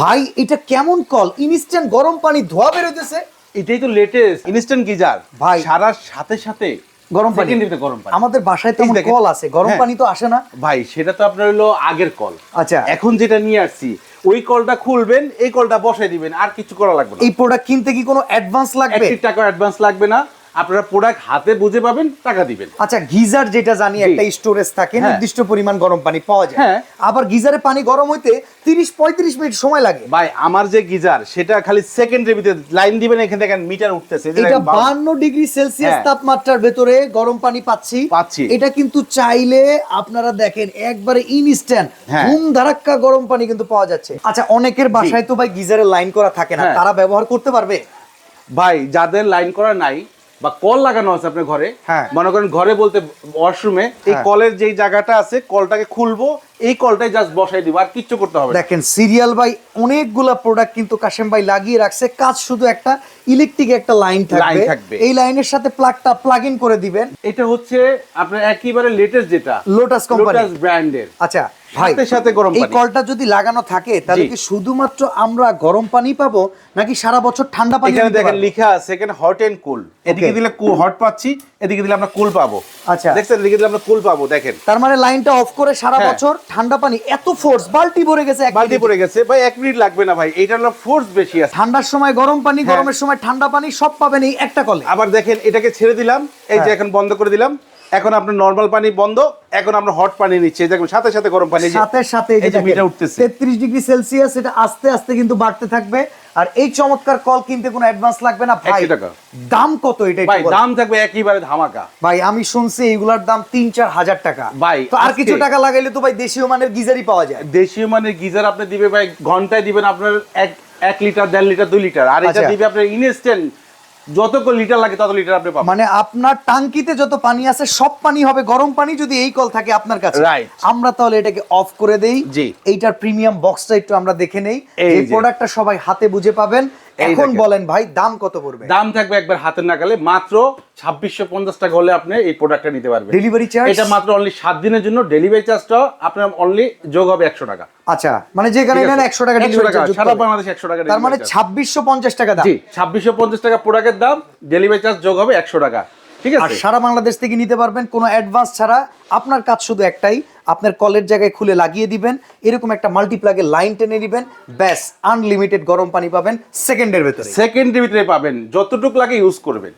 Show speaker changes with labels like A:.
A: ভাই এটা কেমন কল? ইনস্ট্যান্ট গরম পানি ধোয়া বেরোতেছে
B: এটাই তো লেটেস্ট ইনস্ট্যান্ট গিজার।
A: ভাই।
B: সারার সাথে সাথে
A: গরম পানি।
B: গরম পানি।
A: আমাদের বাসায় তো এমন কল আছে গরম
B: হ্যাঁ।
A: পানি তো আসে না।
B: ভাই সেটা তো আপনার হলো আগের কল।
A: আচ্ছা।
B: এখন যেটা নিয়ে আসছি ওই কলটা খুলবেন এই কলটা বসাই দিবেন আর কিছু করা লাগবে না।
A: এই প্রোডাক্ট কিনতে কি কোনো অ্যাডভান্স লাগবে?
B: একটি টাকা অ্যাডভান্স লাগবে না। আপনারা প্রোডাক্ট হাতে বুঝে পাবেন টাকা দিবেন
A: আচ্ছা গিজার যেটা জানি একটা স্টোরেজ থাকে
B: হ্যাঁ।
A: নির্দিষ্ট পরিমাণ গরম পানি পাওয়া যায়
B: হ্যাঁ।
A: আবার গিজারে পানি গরম হইতে তিরিশ পঁয়ত্রিশ মিনিট সময় লাগে
B: ভাই আমার যে গিজার সেটা খালি সেকেন্ডের ভিতরে লাইন দিবেন এখান থেকে মিটার উঠতেছে
A: এটা
B: লাইন বাউ-
A: বান্ন ডিগ্রি সেলসিয়াস
B: হ্যাঁ।
A: তাপমাত্রার ভেতরে গরম পানি পাচ্ছি
B: পাচ্ছি।
A: এটা কিন্তু চাইলে আপনারা দেখেন একবারে ইনস্ট্যান্ট। ধুম ধারাক্কা গরম পানি কিন্তু পাওয়া যাচ্ছে আচ্ছা অনেকের বাসায় তো ভাই গিজারের লাইন করা থাকে না। তারা ব্যবহার করতে পারবে
B: ভাই যাদের লাইন করা নাই বা কল লাগানো আছে আপনার ঘরে
A: হ্যাঁ।
B: মনে করেন ঘরে বলতে ওয়াশরুমে এই
A: হ্যাঁ।
B: কলের যেই জায়গাটা আছে কলটাকে খুলবো এই কলটাই জাস্ট বসাই দিব আর কিচ্ছু করতে হবে
A: দেখেন সিরিয়াল ভাই অনেকগুলা প্রোডাক্ট কিন্তু কাশেম ভাই লাগিয়ে রাখছে। কাজ শুধু একটা ইলেকট্রিক একটা লাইন থাকবে। এই লাইনের সাথে প্লাগটা প্লাগ ইন করে দিবেন।
B: এটা হচ্ছে আপনার একেবারে লেটেস্ট যেটা
A: লোটাস কোম্পানি
B: লোটাস ব্র্যান্ডের
A: আচ্ছা ভাই
B: সাথে গরম
A: এই কলটা যদি লাগানো থাকে তাহলে কি শুধুমাত্র আমরা গরম পানি পাবো নাকি সারা বছর ঠান্ডা পানি
B: এখানে দেখেন? লেখা আছে এখানে হট এন্ড কুল এদিকে দিলে হট পাচ্ছি এদিকে দিলে আমরা কুল পাবো।
A: আচ্ছা।
B: দেখছেন এদিকে দিলে আমরা কুল পাবো দেখেন
A: তার মানে লাইনটা অফ করে সারা
B: হ্যাঁ।
A: বছর ঠান্ডা পানি এত ফোর্স বালতি ভরে গেছে
B: বালতি গেছে ভাই এক মিনিট লাগবে না ভাই হলো ফোর্স বেশি আছে
A: ঠান্ডার সময় গরম পানি
B: হ্যাঁ।
A: গরমের সময় ঠান্ডা পানি সব পাবেন এই একটা কলে
B: আবার দেখেন এটাকে ছেড়ে দিলাম এই যে
A: হ্যাঁ।
B: এখন বন্ধ করে দিলাম এখন আপনার নর্মাল পানি বন্ধ এখন আমরা হট পানি নিচ্ছি। দেখুন সাথে সাথে গরম পানি
A: সাথে সাথে
B: এই যে মিটার উঠতেছে।
A: তেত্রিশ ডিগ্রি সেলসিয়াস এটা আস্তে আস্তে কিন্তু বাড়তে থাকবে। আর এই চমৎকার কল কিনতে কোনো অ্যাডভান্স লাগবে না ভাই। দাম কত এটা
B: ভাই দাম থাকবে একেবারে ধামাকা।
A: ভাই আমি শুনছি এইগুলার দাম তিন চার হাজার টাকা।
B: ভাই,
A: তো আর কিছু টাকা লাগাইলে তো ভাই দেশীয় মানের গিজারই পাওয়া যায়।
B: দেশীয় মানের গিজার আপনি দিবে ভাই ঘন্টায় দিবেন আপনার এক এক লিটার দেড় লিটার দুই লিটার। আর এটা
A: আচ্ছা।
B: দিবে আপনার ইনস্ট্যান্ট যত লিটার লাগে তত লিটার আপনি পাবেন।
A: মানে আপনার টাঙ্কিতে যত পানি আছে সব পানি হবে। গরম পানি যদি এই কল থাকে আপনার কাছে
B: রাইট
A: আমরা তাহলে এটাকে অফ করে দেই।
B: জি।
A: এইটার প্রিমিয়াম বক্সটা একটু আমরা দেখে নেই।
B: এই।
A: প্রোডাক্টটা সবাই হাতে বুঝে পাবেন। এখন বলেন ভাই দাম কত পড়বে?
B: দাম থাকবে একবার হাতের নাগালে মাত্র ছাব্বিশশো পঞ্চাশ টাকা হলে আপনি এই প্রোডাক্টটা নিতে পারবেন।
A: ডেলিভারি চার্জ
B: এটা মাত্র অনলি সাত দিনের জন্য ডেলিভারি চার্জটা আপনার অনলি যোগ হবে একশো টাকা।
A: আচ্ছা মানে যেখানে নেন একশো টাকা
B: 100
A: ডেলিভারি চার্জ
B: সারা বাংলাদেশ একশো টাকা
A: তার মানে ছাব্বিশশো পঞ্চাশ টাকা দাম।
B: জি ছাব্বিশশো পঞ্চাশ টাকা প্রোডাক্টের দাম ডেলিভারি চার্জ যোগ হবে একশো টাকা। ঠিক আছে?
A: আর সারা বাংলাদেশ থেকে নিতে পারবেন কোনো অ্যাডভান্স ছাড়া। আপনার কাজ শুধু একটাই আপনার কলের জায়গায় খুলে লাগিয়ে দিবেন এরকম একটা মাল্টিপ্লাগে লাইন টেনে দিবেন ব্যাস আনলিমিটেড গরম পানি পাবেন সেকেন্ডের ভেতরে।
B: সেকেন্ডের ভিতরে পাবেন যতটুকু লাগে ইউজ করবেন।